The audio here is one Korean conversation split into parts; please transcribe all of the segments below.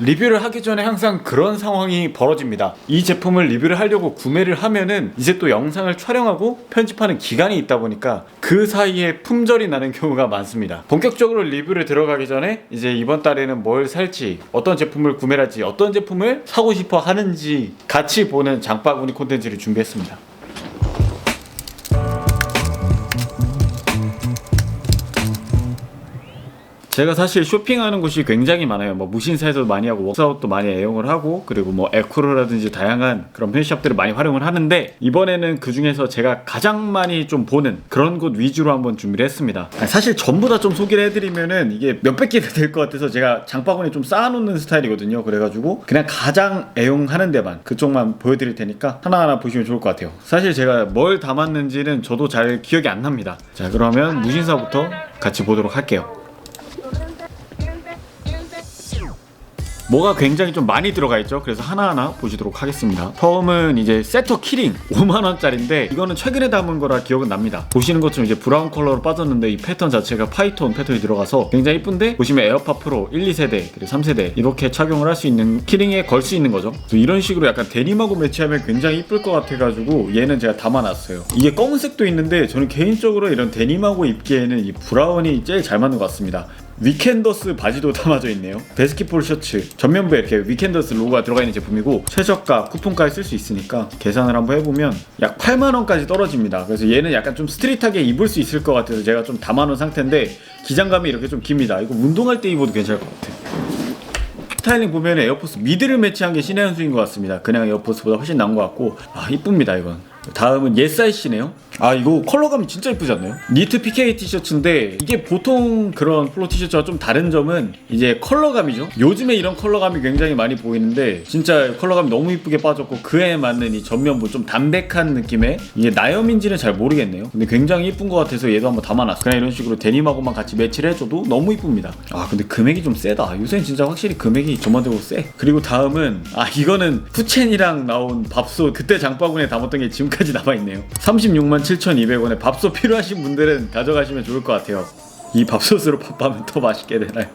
리뷰를 하기 전에 항상 그런 상황이 벌어집니다. 이 제품을 리뷰를 하려고 구매를 하면은 이제 또 영상을 촬영하고 편집하는 기간이 있다 보니까 그 사이에 품절이 나는 경우가 많습니다. 본격적으로 리뷰를 들어가기 전에 이제 이번 달에는 뭘 살지, 어떤 제품을 구매할지, 어떤 제품을 사고 싶어 하는지 같이 보는 장바구니 콘텐츠를 준비했습니다. 제가 사실 쇼핑하는 곳이 굉장히 많아요. 뭐 무신사에서도 많이 하고 웍스아웃도 많이 애용을 하고 그리고 뭐 에쿠로라든지 다양한 그런 편집샵들을 많이 활용을 하는데 이번에는 그 중에서 제가 가장 많이 좀 보는 그런 곳 위주로 한번 준비를 했습니다. 사실 전부 다 좀 소개를 해드리면은 이게 몇백 개가 될 것 같아서 제가 장바구니 좀 쌓아놓는 스타일이거든요. 그래가지고 그냥 가장 애용하는 데만 그쪽만 보여드릴 테니까 하나하나 보시면 좋을 것 같아요. 사실 제가 뭘 담았는지는 저도 잘 기억이 안 납니다. 자 그러면 무신사부터 같이 보도록 할게요. Gracias. 뭐가 굉장히 좀 많이 들어가 있죠. 그래서 하나하나 보시도록 하겠습니다. 처음은 이제 세터 키링 5만 원짜리인데 이거는 최근에 담은 거라 기억은 납니다. 보시는 것처럼 이제 브라운 컬러로 빠졌는데 이 패턴 자체가 파이톤 패턴이 들어가서 굉장히 이쁜데 보시면 에어팟 프로 1, 2세대 그리고 3세대 이렇게 착용을 할 수 있는 키링에 걸 수 있는 거죠. 이런 식으로 약간 데님하고 매치하면 굉장히 이쁠 것 같아가지고 얘는 제가 담아놨어요. 이게 검은색도 있는데 저는 개인적으로 이런 데님하고 입기에는 이 브라운이 제일 잘 맞는 것 같습니다. 위켄더스 바지도 담아져 있네요. 베스킷볼 셔츠 전면부에 이렇게 위켄더스 로고가 들어가 있는 제품이고 최저가 쿠폰까지 쓸 수 있으니까 계산을 한번 해보면 약 8만 원까지 떨어집니다. 그래서 얘는 약간 좀 스트릿하게 입을 수 있을 것 같아서 제가 좀 담아놓은 상태인데 기장감이 이렇게 좀 깁니다. 이거 운동할 때 입어도 괜찮을 것 같아요. 스타일링 보면 에어포스 미드를 매치한 게 신의 한 수인 것 같습니다. 그냥 에어포스보다 훨씬 나은 것 같고 아 이쁩니다 이건. 다음은 예사이씨네요. 아 이거 컬러감이 진짜 이쁘지 않나요? 니트 PK 티셔츠인데 이게 보통 그런 플로 티셔츠와 좀 다른 점은 이제 컬러감이죠. 요즘에 이런 컬러감이 굉장히 많이 보이는데 진짜 컬러감이 너무 이쁘게 빠졌고 그에 맞는 이 전면부 좀 담백한 느낌의 이게 나염인지는 잘 모르겠네요. 근데 굉장히 이쁜 것 같아서 얘도 한번 담아놨어. 그냥 이런 식으로 데님하고만 같이 매치를 해줘도 너무 이쁩니다. 아 근데 금액이 좀 세다. 요새는 진짜 확실히 금액이 저만대로 세. 그리고 다음은 아 이거는 푸첸이랑 나온 밥솥 그때 장바구니에 담았던 게 지금 까지 남아있네요. 36만 7,200원에 밥솥 필요하신 분들은 가져가시면 좋을 것 같아요. 이 밥솥으로 밥하면 더 맛있게 되나요?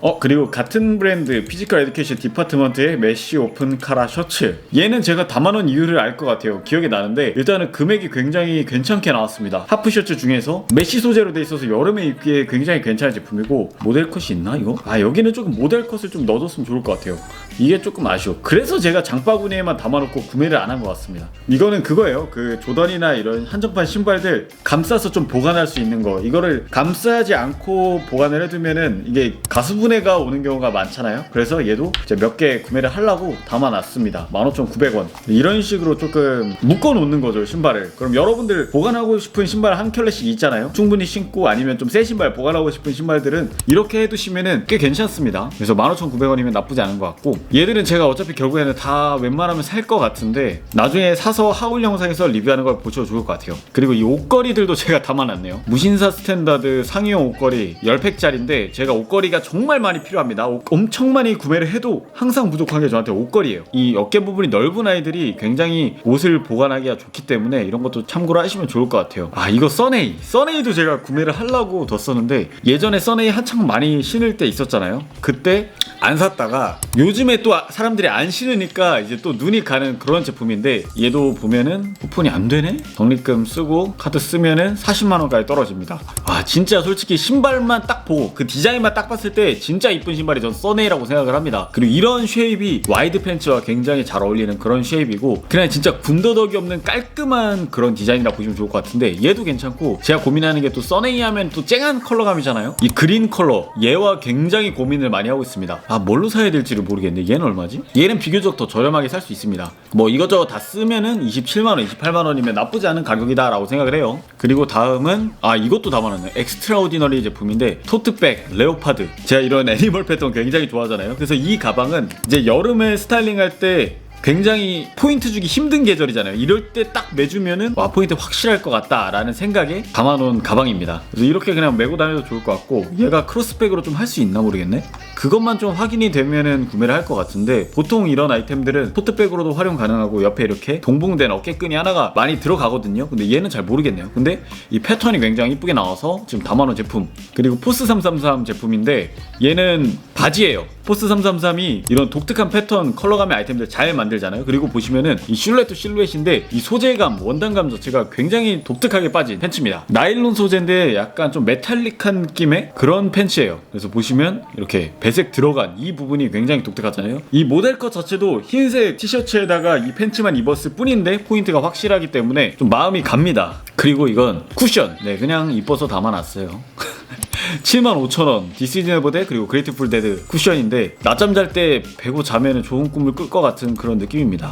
어 그리고 같은 브랜드 피지컬 에듀케이션 디파트먼트의 메쉬 오픈 카라 셔츠 얘는 제가 담아놓은 이유를 알 것 같아요 기억이 나는데 일단은 금액이 굉장히 괜찮게 나왔습니다 하프 셔츠 중에서 메쉬 소재로 돼 있어서 여름에 입기에 굉장히 괜찮은 제품이고 모델 컷이 있나 이거? 아 여기는 조금 모델 컷을 좀 넣어줬으면 좋을 것 같아요 이게 조금 아쉬워. 그래서 제가 장바구니에만 담아놓고 구매를 안 한 것 같습니다. 이거는 그거예요. 그 조던이나 이런 한정판 신발들 감싸서 좀 보관할 수 있는 거. 이거를 감싸지 않고 보관을 해두면은 이게 가수분해가 오는 경우가 많잖아요. 그래서 얘도 몇 개 구매를 하려고 담아놨습니다. 15,900원. 이런 식으로 조금 묶어 놓는 거죠 신발을. 그럼 여러분들 보관하고 싶은 신발 한 켤레씩 있잖아요. 충분히 신고 아니면 좀 새 신발 보관하고 싶은 신발들은 이렇게 해두시면은 꽤 괜찮습니다. 그래서 15,900원이면 나쁘지 않은 것 같고 얘들은 제가 어차피 결국에는 다 웬만하면 살 것 같은데 나중에 사서 하울 영상에서 리뷰하는 걸 보셔도 좋을 것 같아요. 그리고 이 옷걸이들도 제가 담아놨네요. 무신사 스탠다드 상의용 옷걸이 10팩짜리인데 제가 옷걸이가 정말 많이 필요합니다. 옷- 엄청 많이 구매를 해도 항상 부족한 게 저한테 옷걸이에요. 이 어깨 부분이 넓은 아이들이 굉장히 옷을 보관하기가 좋기 때문에 이런 것도 참고로 하시면 좋을 것 같아요. 아 이거 써네이. 써네이도 제가 구매를 하려고 뒀었는데 예전에 써네이 한창 많이 신을 때 있었잖아요. 그때 안 샀다가 요즘에 또 아- 사람들이 안 신으니까 이제 또 눈이 가는 그런 제품인데 얘도 보면은 쿠폰이 안 되네? 적립금 쓰고 카드 쓰면은 40만 원까지 떨어집니다. 아 진짜 솔직히 신발만 딱 보고 그 디자인만 딱 봤을 때 진짜 이쁜 신발이 전 써네이라고 생각을 합니다. 그리고 이런 쉐입이 와이드 팬츠와 굉장히 잘 어울리는 그런 쉐입이고 그냥 진짜 군더더기 없는 깔끔한 그런 디자인이라 보시면 좋을 것 같은데 얘도 괜찮고 제가 고민하는 게 또 써네이 하면 또 쨍한 컬러감이잖아요. 이 그린 컬러 얘와 굉장히 고민을 많이 하고 있습니다. 아 뭘로 사야 될지를 모르겠 는데 얘는 얼마지? 얘는 비교적 더 저렴하게 살 수 있습니다. 뭐 이것저것 다 쓰면은 27만 원, 28만 원이면 나쁘지 않은 가격이다 라고 생각을 해요. 그리고 다음은 아 이것도 담아놨네. 엑스트라오디너리 제품인데 토트백, 레오파드. 제가 이런 애니멀 패턴 굉장히 좋아하잖아요. 그래서 이 가방은 이제 여름에 스타일링 할 때 굉장히 포인트 주기 힘든 계절이잖아요. 이럴 때 딱 매주면은 와 포인트 확실할 것 같다라는 생각에 담아놓은 가방입니다. 그래서 이렇게 그냥 메고 다녀도 좋을 것 같고 얘가 크로스백으로 좀 할 수 있나 모르겠네. 그것만 좀 확인이 되면은 구매를 할 것 같은데 보통 이런 아이템들은 토트백으로도 활용 가능하고 옆에 이렇게 동봉된 어깨끈이 하나가 많이 들어가거든요. 근데 얘는 잘 모르겠네요. 근데 이 패턴이 굉장히 이쁘게 나와서 지금 담아놓은 제품 그리고 포스 333 제품인데 얘는 바지예요. 포스 333이 이런 독특한 패턴 컬러감의 아이템들 잘 만들잖아요. 그리고 보시면은 이 실루엣도 실루엣인데 이 소재감, 원단감 자체가 굉장히 독특하게 빠진 팬츠입니다. 나일론 소재인데 약간 좀 메탈릭한 느낌의 그런 팬츠예요. 그래서 보시면 이렇게 배색 들어간 이 부분이 굉장히 독특하잖아요. 이 모델 컷 자체도 흰색 티셔츠에다가 이 팬츠만 입었을 뿐인데 포인트가 확실하기 때문에 좀 마음이 갑니다. 그리고 이건 쿠션. 네, 그냥 이뻐서 담아놨어요. 75,000원 디스니버드 그리고 그레이트풀 데드 쿠션인데 낮잠 잘 때 베고 자면 좋은 꿈을 꿀 것 같은 그런 느낌입니다.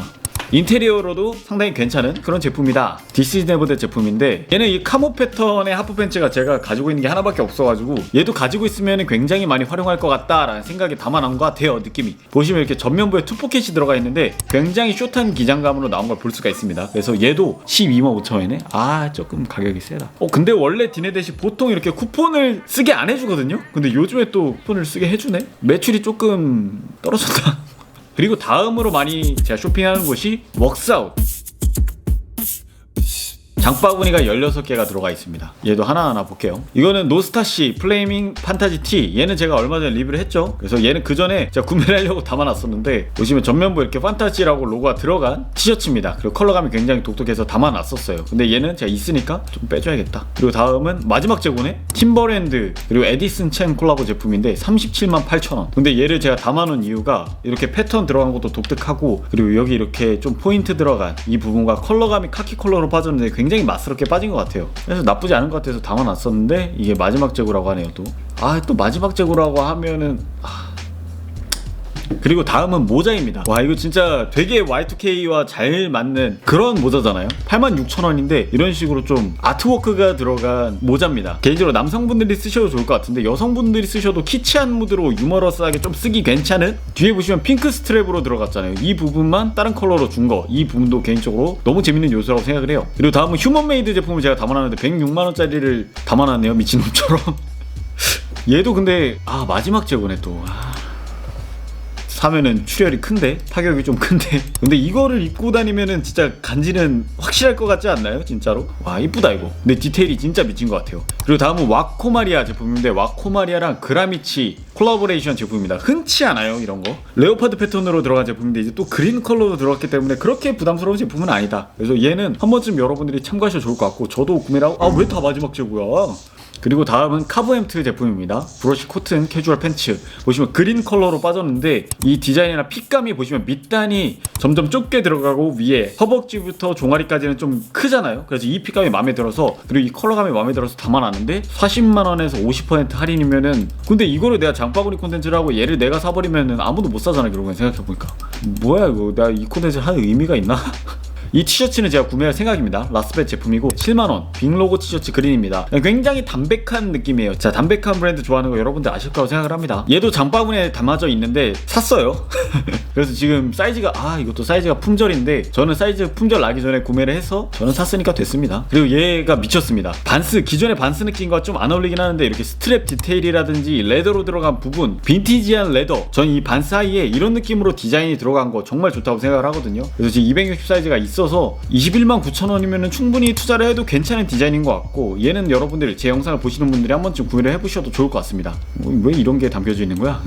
인테리어로도 상당히 괜찮은 그런 제품이다. 디스니버드 제품인데 얘는 이 카모 패턴의 하프 팬츠가 제가 가지고 있는 게 하나밖에 없어가지고 얘도 가지고 있으면 굉장히 많이 활용할 것 같다라는 생각이 담아난 것 같아요 느낌이. 보시면 이렇게 전면부에 투 포켓이 들어가 있는데 굉장히 숏한 기장감으로 나온 걸 볼 수가 있습니다. 그래서 얘도 12만 5천원에 아 조금 가격이 세다. 어 근데 원래 디네댓이 보통 이렇게 쿠폰을 쓰게 안 해주거든요. 근데 요즘에 또 쿠폰을 쓰게 해주네. 매출이 조금 떨어졌다. 그리고 다음으로 많이 제가 쇼핑하는 곳이 웍스아웃. 장바구니가 16개가 들어가 있습니다. 얘도 하나하나 볼게요. 이거는 노스타시 플레이밍 판타지 티. 얘는 제가 얼마 전에 리뷰를 했죠. 그래서 얘는 그 전에 제가 구매를 하려고 담아놨었는데 보시면 전면부 이렇게 판타지라고 로고가 들어간 티셔츠입니다. 그리고 컬러감이 굉장히 독특해서 담아놨었어요. 근데 얘는 제가 있으니까 좀 빼줘야겠다. 그리고 다음은 마지막 재고네 팀버랜드 그리고 에디슨 첸 콜라보 제품인데 37만 8천 원. 근데 얘를 제가 담아놓은 이유가 이렇게 패턴 들어간 것도 독특하고 그리고 여기 이렇게 좀 포인트 들어간 이 부분과 컬러감이 카키 컬러로 빠졌는데 굉장히 맛스럽게 빠진 것 같아요. 그래서 나쁘지 않은 것 같아서 담아놨었는데 이게 마지막 재고라고 하네요 또. 아 또 마지막 재고라고 하면은 아... 그리고 다음은 모자입니다. 와 이거 진짜 되게 Y2K와 잘 맞는 그런 모자잖아요. 86,000원인데 이런 식으로 좀 아트워크가 들어간 모자입니다. 개인적으로 남성분들이 쓰셔도 좋을 것 같은데 여성분들이 쓰셔도 키치한 무드로 유머러스하게 좀 쓰기 괜찮은 뒤에 보시면 핑크 스트랩으로 들어갔잖아요. 이 부분만 다른 컬러로 준 거 이 부분도 개인적으로 너무 재밌는 요소라고 생각을 해요. 그리고 다음은 휴먼메이드 제품을 제가 담아놨는데 106만원짜리를 담아놨네요. 미친놈처럼. 얘도 근데 아 마지막 재고네 또. 아. 사면은 출혈이 큰데 타격이 좀 큰데. 근데 이거를 입고 다니면은 진짜 간지는 확실할 것 같지 않나요? 진짜로? 와 이쁘다 이거. 근데 디테일이 진짜 미친 것 같아요. 그리고 다음은 와코마리아 제품인데 와코마리아랑 그라미치 콜라보레이션 제품입니다. 흔치 않아요 이런 거. 레오파드 패턴으로 들어간 제품인데 이제 또 그린 컬러로 들어갔기 때문에 그렇게 부담스러운 제품은 아니다. 그래서 얘는 한 번쯤 여러분들이 참고하셔도 좋을 것 같고 저도 구매를 하고 아 왜 다 마지막 재고야 그리고 다음은 카브엠트 제품입니다. 브러쉬 코튼 캐주얼 팬츠. 보시면 그린 컬러로 빠졌는데 이 디자인이나 핏감이 보시면 밑단이 점점 좁게 들어가고 위에 허벅지부터 종아리까지는 좀 크잖아요. 그래서 이 핏감이 마음에 들어서 그리고 이 컬러감이 마음에 들어서 담아놨는데 40만 원에서 50% 할인이면은 근데 이거를 내가 장바구니 콘텐츠라고 얘를 내가 사버리면은 아무도 못 사잖아 결국엔 생각해보니까 뭐야 이거 내가 이 콘텐츠 하는 의미가 있나? 이 티셔츠는 제가 구매할 생각입니다. 라스벳 제품이고 7만원 빅로고 티셔츠 그린입니다. 굉장히 담백한 느낌이에요. 자 담백한 브랜드 좋아하는 거 여러분들 아실 거라고 생각을 합니다. 얘도 장바구니에 담아져 있는데 샀어요. 그래서 지금 사이즈가 아 이것도 사이즈가 품절인데 저는 사이즈 품절 나기 전에 구매를 해서 저는 샀으니까 됐습니다. 그리고 얘가 미쳤습니다. 반스 기존의 반스 느낌과 좀 안 어울리긴 하는데 이렇게 스트랩 디테일이라든지 레더로 들어간 부분 빈티지한 레더 전 이반 사이에 이런 느낌으로 디자인이 들어간 거 정말 좋다고 생각을 하거든요. 그래서 지금 260 사이즈가 있어 서 21만 9천 원이면 충분히 투자를 해도 괜찮은 디자인인 것 같고 얘는 여러분들 제 영상을 보시는 분들이 한 번쯤 구매를 해보셔도 좋을 것 같습니다. 어, 왜 이런 게 담겨져 있는 거야?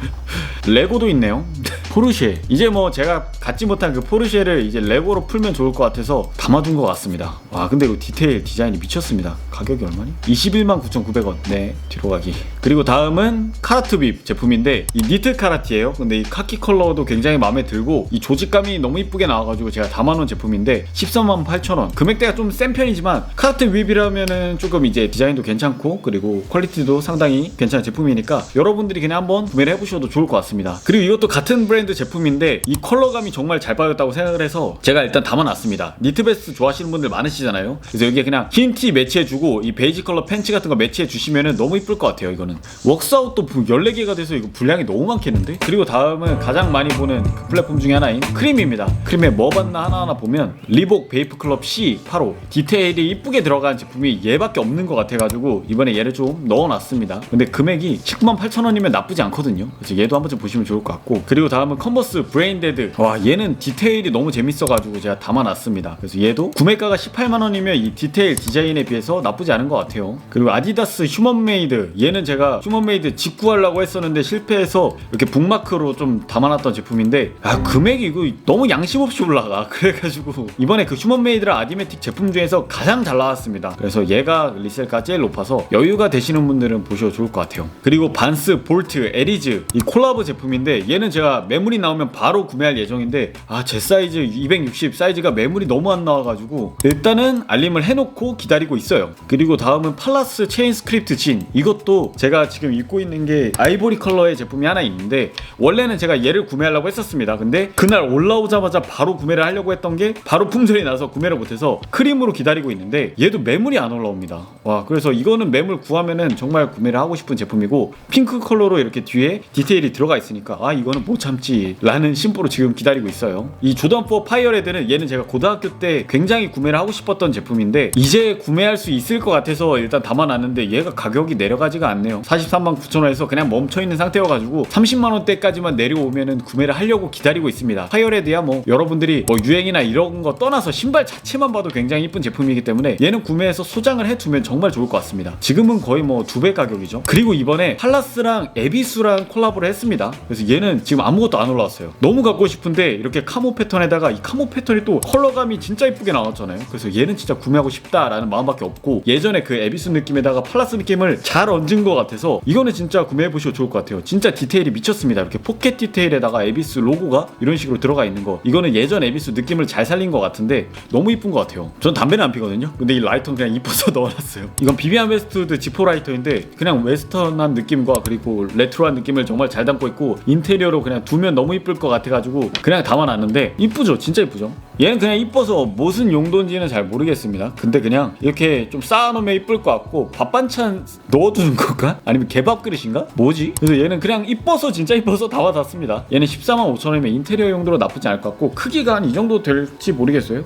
레고도 있네요. 포르쉐. 이제 뭐 제가 갖지 못한 그 포르쉐를 이제 레고로 풀면 좋을 것 같아서 담아둔 것 같습니다. 와, 근데 이거 디테일 디자인이 미쳤습니다. 가격이 얼마니? 21만 9,900원. 네, 뒤로 가기. 그리고 다음은 카라트빕 제품인데 이 니트 카라티예요. 근데 이 카키 컬러도 굉장히 마음에 들고 이 조직감이 너무 이쁘게 나와가지고 제가 담아놓은 제품인데 13만 8천원. 금액대가 좀 센 편이지만 카라트빕이라면은 조금 이제 디자인도 괜찮고 그리고 퀄리티도 상당히 괜찮은 제품이니까 여러분들이 그냥 한번 구매를 해보셔도 좋을 것 같습니다. 그리고 이것도 같은 브랜드 제품인데 이 컬러감이 정말 잘 빠졌다고 생각을 해서 제가 일단 담아놨습니다. 니트베스트 좋아하시는 분들 많으시잖아요. 그래서 여기에 그냥 흰 티 매치해주고 이 베이지 컬러 팬츠 같은 거 매치해주시면은 너무 이쁠 것 같아요. 이거는 웍스아웃도 14개가 돼서 이거 분량이 너무 많겠는데? 그리고 다음은 가장 많이 보는 그 플랫폼 중에 하나인 크림입니다. 크림에 뭐 봤나 하나하나 보면 리복 베이프 클럽 C85 디테일이 이쁘게 들어간 제품이 얘밖에 없는 것 같아가지고 이번에 얘를 좀 넣어놨습니다. 근데 금액이 19만 8천 원이면 나쁘지 않거든요. 그래서 얘도 한 번쯤 보시면 좋을 것 같고 그리고 다음은 컨버스 브레인데드 와 얘는 디테일이 너무 재밌어가지고 제가 담아놨습니다. 그래서 얘도 구매가가 18만 원이면 이 디테일 디자인에 비해서 나쁘지 않은 것 같아요. 그리고 아디다스 휴먼메이드 얘는 제가 휴먼메이드 직구하려고 했었는데 실패해서 이렇게 북마크로 좀 담아놨던 제품인데 아 금액이 이거 너무 양심 없이 올라가 그래가지고 이번에 그 휴먼메이드랑 아디메틱 제품 중에서 가장 잘 나왔습니다. 그래서 얘가 리셀가 제일 높아서 여유가 되시는 분들은 보셔도 좋을 것 같아요. 그리고 반스, 볼트, 에리즈 이 콜라보 제품인데 얘는 제가 매물이 나오면 바로 구매할 예정인데 아 제 사이즈 260 사이즈가 매물이 너무 안 나와가지고 일단은 알림을 해놓고 기다리고 있어요. 그리고 다음은 팔라스 체인 스크립트 진 이것도 제가 지금 입고 있는 게 아이보리 컬러의 제품이 하나 있는데 원래는 제가 얘를 구매하려고 했었습니다. 근데 그날 올라오자마자 바로 구매를 하려고 했던 게 바로 품절이 나서 구매를 못해서 크림으로 기다리고 있는데 얘도 매물이 안 올라옵니다. 와 그래서 이거는 매물 구하면은 정말 구매를 하고 싶은 제품이고 핑크 컬러로 이렇게 뒤에 디테일이 들어가 있으니까 아 이거는 못 참지 라는 심보로 지금 기다리고 있어요. 이 조던 4 파이어레드는 얘는 제가 고등학교 때 굉장히 구매를 하고 싶었던 제품인데 이제 구매할 수 있을 것 같아서 일단 담아놨는데 얘가 가격이 내려가지가 않네요. 43만 9천 원에서 그냥 멈춰 있는 상태여가지고 30만 원대까지만 내려오면은 구매를 하려고 기다리고 있습니다. 파이어레드야 뭐 여러분들이 뭐 유행이나 이런 거 떠나서 신발 자체만 봐도 굉장히 이쁜 제품이기 때문에 얘는 구매해서 소장을 해두면 정말 좋을 것 같습니다. 지금은 거의 뭐 두 배 가격이죠. 그리고 이번에 팔라스랑 에비수랑 콜라보를 했습니다. 그래서 얘는 지금 아무것도 안 올라왔어요. 너무 갖고 싶은데 이렇게 카모 패턴에다가 이 카모 패턴이 또 컬러감이 진짜 이쁘게 나왔잖아요. 그래서 얘는 진짜 구매하고 싶다라는 마음밖에 없고 예전에 그 에비수 느낌에다가 팔라스 느낌을 잘 얹은 것 같아서 이거는 진짜 구매해 보셔도 좋을 것 같아요. 진짜 디테일이 미쳤습니다. 이렇게 포켓 디테일에다가 에비스 로고가 이런 식으로 들어가 있는 거. 이거는 예전 에비스 느낌을 잘 살린 것 같은데 너무 이쁜 것 같아요. 전 담배는 안 피거든요. 근데 이 라이터는 그냥 이뻐서 넣어놨어요. 이건 비비안 웨스트우드 지포 라이터인데 그냥 웨스턴한 느낌과 그리고 레트로한 느낌을 정말 잘 담고 있고 인테리어로 그냥 두면 너무 이쁠 것 같아가지고 그냥 담아놨는데 이쁘죠? 진짜 이쁘죠? 얘는 그냥 이뻐서 무슨 용도인지는 잘 모르겠습니다. 근데 그냥 이렇게 좀 쌓아놓으면 이쁠 것 같고 밥 반찬 넣어두는 건가? 아니면 개밥 그릇인가? 뭐지? 그래서 얘는 그냥 이뻐서 진짜 이뻐서 담아놨습니다. 얘는 14만 5천 원이면 인테리어 용도로 나쁘지 않을 것 같고 크기가 한 이 정도 될지 모르겠어요.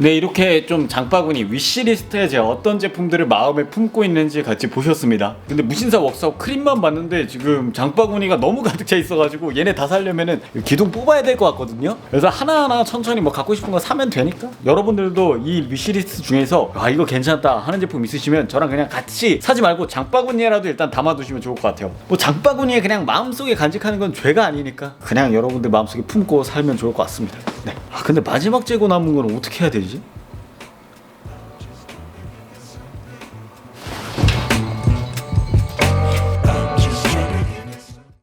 네 이렇게 좀 장바구니 위시리스트에 제가 어떤 제품들을 마음에 품고 있는지 같이 보셨습니다. 근데 무신사 웍사업 크림만 봤는데 지금 장바구니가 너무 가득 차 있어가지고 얘네 다 살려면은 기둥 뽑아야 될 것 같거든요. 그래서 하나하나 천천히 뭐 갖고 싶은 거 사면 되니까 여러분들도 이 위시리스트 중에서 아 이거 괜찮다 하는 제품 있으시면 저랑 그냥 같이 사지 말고 장바구니에라도 일단 담아두시면 좋을 것 같아요. 뭐 장바구니에 그냥 마음속에 간직하는 건 죄가 아니니까 그냥 여러분들 마음속에 품고 살면 좋을 것 같습니다 네. 아 근데 마지막 재고 남은 건 어떻게 해야 되지?